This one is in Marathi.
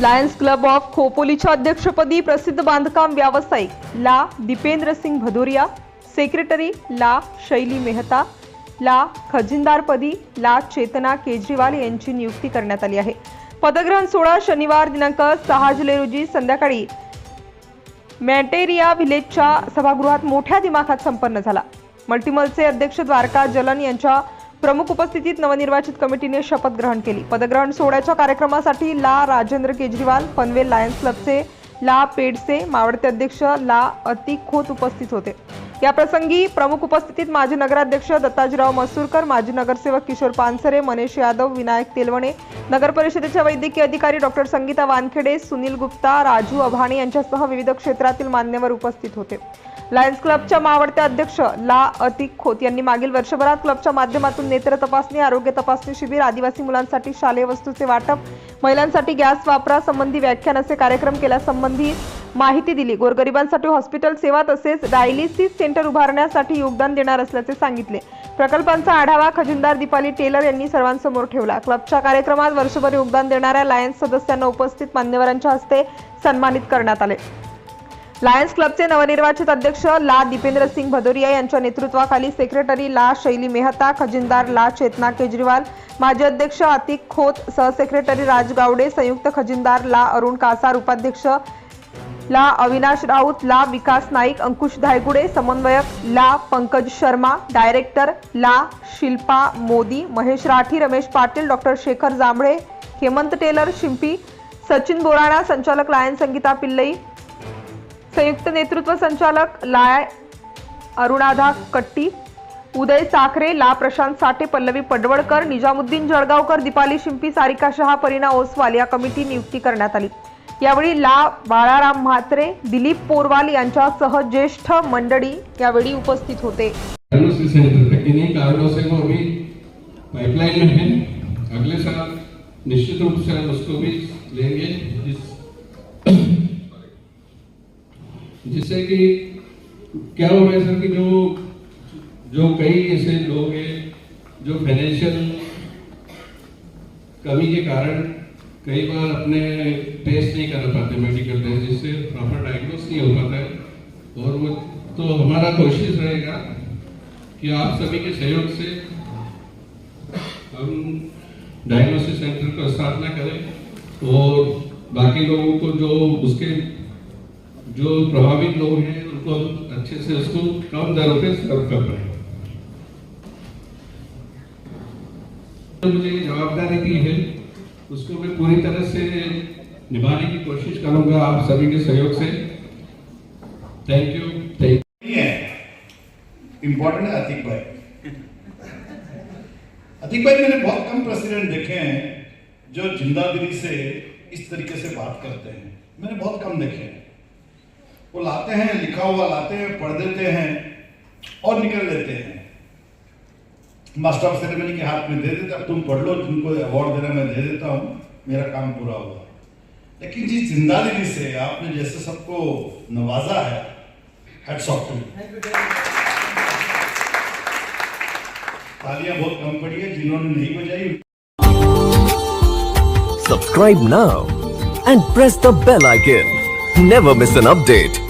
लायन्स क्लब ऑफ खोपोलीच्या अध्यक्षपदी प्रसिद्ध बांधकाम व्यावसायिक ला दिपेंद्र सिंग भदोरिया सेक्रेटरी ला शैली मेहता ला खजिनदारपदी ला चेतना केजरीवाल यांची नियुक्ती करण्यात आली आहे. पदग्रहण सोहळा शनिवार दिनांक सहा जुलै रोजी संध्याकाळी मॅटेरिया व्हिलेजच्या सभागृहात मोठ्या दिमाखात संपन्न झाला. मल्टिमलचे अध्यक्ष द्वारका जलन यांच्या प्रमुख उपस्थितीत नवनिर्वाचित कमिटीने शपथ ग्रहण केली. पदग्रहण सोहळ्याच्या कार्यक्रमासाठी ला. राजेंद्र केजरीवाल पनवेल लायन्स क्लबचे ला. पेडसे मावळते अध्यक्ष ला. अतिक खोत उपस्थित होते. याप्रसंगी प्रमुख उपस्थितीत माजी नगराध्यक्ष दत्ताजीराव मसूरकर माजी नगरसेवक किशोर पानसरे मनेश यादव विनायक तेलवणे नगर परिषदेच्या वैद्यकीय अधिकारी डॉक्टर संगीता वानखेडे सुनील गुप्ता राजू अभाणे यांच्यासह विविध क्षेत्रातील मान्यवर उपस्थित होते. लायन्स क्लबच्या मावडत्या अध्यक्ष ला अतिक खोत यांनी मागील वर्षभरात क्लबच्या माध्यमातून नेत्र तपासणी आरोग्य तपासणी शिबिर आदिवासी मुलांसाठी शालेय वस्तूचे वाटप महिलांसाठी गॅस वापरासंबंधी व्याख्यान असे कार्यक्रम केल्यासंबंधी माहिती दिली. गोरगरिबांसाठी हॉस्पिटल सेवा तसेच डायलिसिस सेंटर उभारण्यासाठी योगदान देणार असल्याचे सांगितले. प्रकल्पांचा आढावा खजिनदार दीपाली टेलर यांनी सर्वांसमोर ठेवला. क्लबच्या कार्यक्रमात वर्षभर योगदान देणाऱ्या लायन्स सदस्यांना उपस्थित मान्यवरांच्या हस्ते सन्मानित करण्यात आले. लायन्स क्लबचे नवनिर्वाचित अध्यक्ष ला दीपेंद्र सिंग भदोरिया यांच्या नेतृत्वाखाली सेक्रेटरी ला शैली मेहता खजिनदार ला चेतना केजरीवाल माजी अध्यक्ष अतिक खोत सहसेक्रेटरी राज गावडे संयुक्त खजिनदार ला अरुण कासार उपाध्यक्ष ला अविनाश राऊत ला विकास नाईक अंकुश धायगुडे समन्वयक ला पंकज शर्मा डायरेक्टर ला शिल्पा मोदी महेश राठी रमेश पाटील डॉक्टर शेखर जांभळे हेमंत टेलर शिंपी सचिन बोराणा संचालक लायन संगीता पिल्लई संयुक्त नेतृत्व संचालक लाय अरुणाधा कट्टी उदय साखरे ला प्रशांत साठे पल्लवी पडवळकर निजामुद्दीन जळगावकर दीपाली शिंपी सारिका शहा परिणा ओसवाल या कमिटी नियुक्ती करण्यात आली. यावेळी ला बाळाराम म्हात्रे दिलीप पोरवाल यांच्यासह ज्येष्ठ मंडळी यावेळी उपस्थित होते. पाइपलाइन में है। अगले साल निश्चित रूप से हम उसको भी लेंगे जिस जिससे कि क्या हो गया सर कि जो जो कई ऐसे लोग हैं जो फाइनेंशियल कमी के कारण कई बार अपने टेस्ट नहीं कर पाते मेडिकल टेस्ट जिससे प्रॉपर डायग्नोस नहीं हो पाता है। और वो तो हमारा कोशिश रहेगा कि आप सभी के सहयोग से हम डायग्नोसिस सेंटर का स्थापना करें और बाकी लोगों को जो उसके, जो प्रभावित लोग हैं, उनको अच्छे से उसको कम दरों पर सर्व कर पाए। जो मुझे जवाबदारी दी है उसको मैं पूरी तरह से निभाने की कोशिश करूँगा आप सभी के सहयोग से। थैंक यू थैंक नहीं है है अतिक भाई। अतिक भाई, मैंने बहुत कम प्रेसिडेंट देखे हैं जो जिंदादिली से इस तरीके से बात करते हैं। मैंने बहुत कम देखे हैं। वो लाते हैं, लिखा हुआ लाते हैं, पढ़ देते हैं और निकल लेते हैं। मास्टर ऑफ़ सेरेमनी के हाथ में दे देते अब तुम पढ़ लो तुमको अवार्ड देना मैं दे देता हूँ मेरा काम पूरा हुआ लेकिन जिस जिंदादिली से आपने जैसे सबको नवाजा है हेड्स ऑफ़ तालियाँ बहुत कम पड़ी है जिन्होंने नहीं बजाई subscribe now and press the bell icon never miss an update.